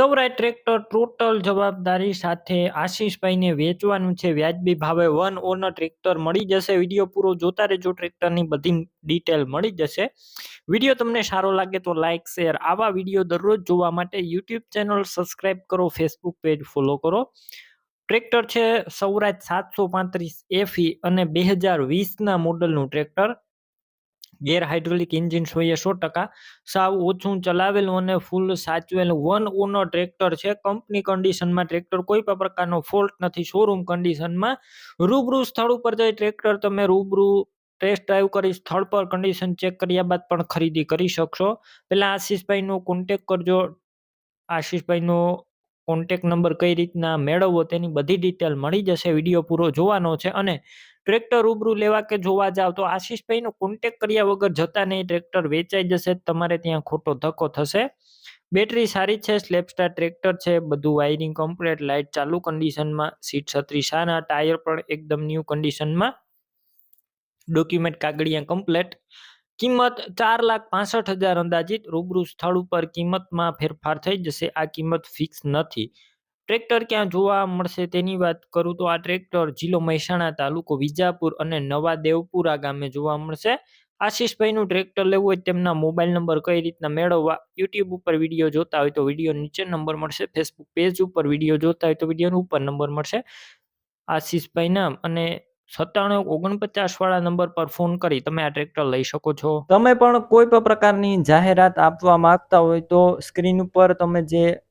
સૌરાય tractor total જવાબદારી સાથે આશીષભાઈને વેચવાનું છે. વ્યાજબી ભાવે વન ઓનર ટ્રેક્ટર મળી જશે. વીડિયો પૂરો જોતા રહેજો. ટ્રેક્ટરની બધી ડિટેલ મળી જશે. વીડિયો તમને સારો લાગે તો લાઇક શેર આવા વીડિયો દરરોજ જોવા માટે યુટ્યુબ ચેનલ સબસ્ક્રાઇબ કરો. ફેસબુક પેજ ફોલો કરો. ટ્રેક્ટર છે સૌરાજ સાતસો પાંત્રીસ એફી અને બે હજાર વીસના મોડલનું ટ્રેક્ટર. ગેર હાઇડ્રોલિક એન્જિન જોઈએ સો ટકા. સાવ ઓછું ચલાવેલું અને ફૂલ સાચવેલું. વન ઓનર ટ્રેક્ટર છે. કંપની કન્ડિશનમાં ટ્રેક્ટર કોઈ પણ પ્રકારનો ફોલ્ટ નથી. શોરૂમ કન્ડિશનમાં રૂબરૂ સ્થળ ઉપર જઈ ટ્રેક્ટર તમે રૂબરૂ ટેસ્ટ ડ્રાઈવ કરી સ્થળ પર કન્ડિશન ચેક કર્યા બાદ પણ ખરીદી કરી શકશો. પહેલાં આશીષભાઈનો કોન્ટેક કરજો. આશીષભાઈનો કોન્ટેક નંબર કઈ રીતના મેળવવો તેની બધી ડિટેલ મળી જશે. વીડિયો પૂરો જોવાનો છે અને ટ્રેક્ટર રૂબરૂ લેવા કે જોવા જાવ તો આશીષભાઈનો કોન્ટેક કર્યા વગર જતા નહીં, ટ્રેક્ટર વેચાઈ જશે, તમારે ત્યાં ખોટો ધક્કો થશે. બેટરી સારી છે, સ્લેપસ્ટાર ટ્રેક્ટર છે, બધું વાયરિંગ કમ્પ્લીટ લાઇટ ચાલુ કન્ડિશનમાં સીટ છત્રી સારા ટાયર પણ એકદમ ન્યૂ કન્ડિશનમાં ડોક્યુમેન્ટ કાગળિયા કમ્પ્લેટ કિંમત ચાર લાખ પાસઠ હજાર અંદાજિત, રૂબરૂ સ્થળ ઉપર કિંમતમાં ફેરફાર થઈ જશે, આ કિંમત ફિક્સ નથી. ટ્રેક્ટર ક્યાં જોવા મળશે તેની વાત કરું તો આ ટ્રેક્ટર જિલ્લો મહેસાણા તાલુકો વિજાપુર અને નવા દેવપુરા ગામે જોવા મળશે. આશીષભાઈનું ટ્રેક્ટર લેવું હોય તેમના મોબાઈલ નંબર કઈ રીતના મેળવવા યુટ્યુબ ઉપર વીડિયો જોતા હોય તો વીડિયો નીચે નંબર મળશે. ફેસબુક પેજ ઉપર વીડિયો જોતા હોય તો વીડિયો ઉપર નંબર મળશે. આશીષભાઈ નામ અને સત્તાણું ઓગણપચાસ વાળા નંબર પર ફોન કરી તમે આ ટ્રેક્ટર લઈ શકો છો. તમે પણ કોઈ પણ પ્રકારની જાહેરાત આપવા માંગતા હોય તો સ્ક્રીન ઉપર તમે જે